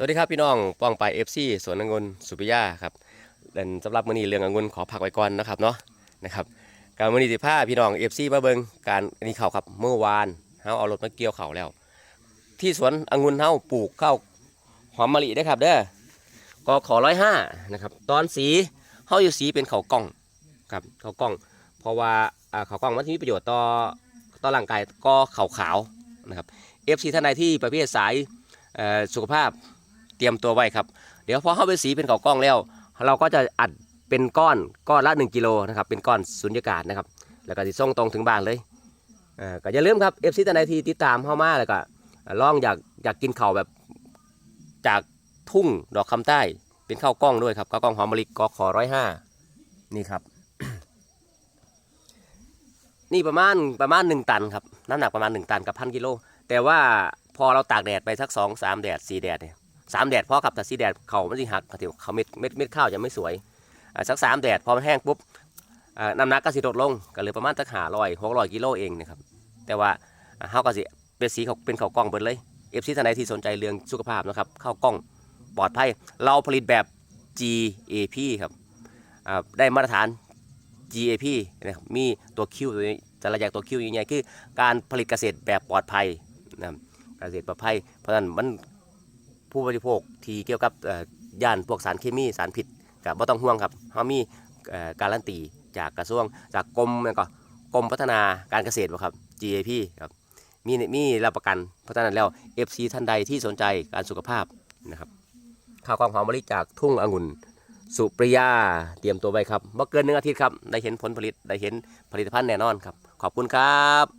สวัสดีครับพี่น้องป้องไปเอฟซีสวนองุ่นสุปิยาครับเดินสำหรับมื้อนี้เรื่ององุ่นขอพักไว้ก่อนนะครับเนาะนะครับการมื้อนี้สิพาพี่น้องเอฟซีมาเบิ่งการอันนี้เข่าครับเมื่อวานเฮาเอารถมาเกี่ยวเข่าแล้ว ที่สวนองุ่นเฮาปลูกข้าวหอมมะลิได้ครับเด้อก็ขอร้อยห้านะครับตอนสีเฮาอยู่สีเป็นเขาวกล้องครับเขาวกล้อง เพราะว่าอ่าเขาวกล้องมันมีประโยชน์ต่อต่อร่างกายก็ข่าวขาวนะครับเอฟซีท่านใดที่ประเภทสายสุขภาพ เตรียมตัวไว้ครับ เดี๋ยวพอเข้าไปสีเป็นเขากล้องแล้ว เราก็จะอัดเป็นก้อนก้อนละ 1กิโลนะครับเป็นก้อนสุญญากาศนะครับ แล้วก็จะส่งตรงถึงบ้านเลยอ่าก็อย่าลืมครับเอฟซีท่านใดที่ติดตามเข้ามาแล้วก็ลองอยากอยากกินข้าวแบบจากทุ่งดอกคำใต้เป็นข้าวกล้องด้วยครับข้าวกล้องหอมมะลิกอขอร้อยห้านี่ครับ นี่ประมาณประมาณหนึ่งตันครับน้ำหนักประมาณหนึ่งตันกับพันกิโลแต่ว่าพอเราตากแดดไปสักสองสามแดดสี่แดดเนี่ย สามแดดพอกับแต่สีแดดเขาไม่สิหักเขาเขาเม็ดเม็ดเม็ดข้าวจะไม่สวยสักสามแดดพอมันแห้งปุ๊บน้ำหนักก็สิลดลงก็เหลือประมาณสักหาร้อยหกร้อยกิโลเองนะครับแต่ว่าอ่าเฮาก็สิเป็นสีเขาเป็นเขาวกล้องเบิดเลยเอฟซีท่านใดที่สนใจเรื่องสุขภาพนะครับข้าวกล้องปลอดภัยเราผลิตแบบ GAP ครับได้มาตรฐาน GAP นะครับมีตัวคิวตัวนี้จะระยะตัวคิวยังไงคือการผลิตเกษตรแบบปลอดภัยนะครับเกษตรปลอดภัยเพราะฉะนั้นมัน ผู้บริโภคที่เกี่ยวกับย่านพวกสารเคมีสารพิษกับบ่ต้องห่วงครับเขามีการันตีจากกระทรวงจากกรมแล้วก็กรมพัฒนาการเกษตรบ่ครับ GAP ครับมีมีรับประกันเพราะฉะนั้นแล้ว FC ท่านใดที่สนใจการสุขภาพนะครับข้าวกล้องหอมมะลิจากทุ่งองุ่น สุปริยาเตรียมตัวไว้ครับบ่อเกินหนึ่งอาทิตย์ครับ ได้เห็นผลผลิตได้เห็นผลิตภัณฑ์แน่นอนครับ ขอบคุณครับ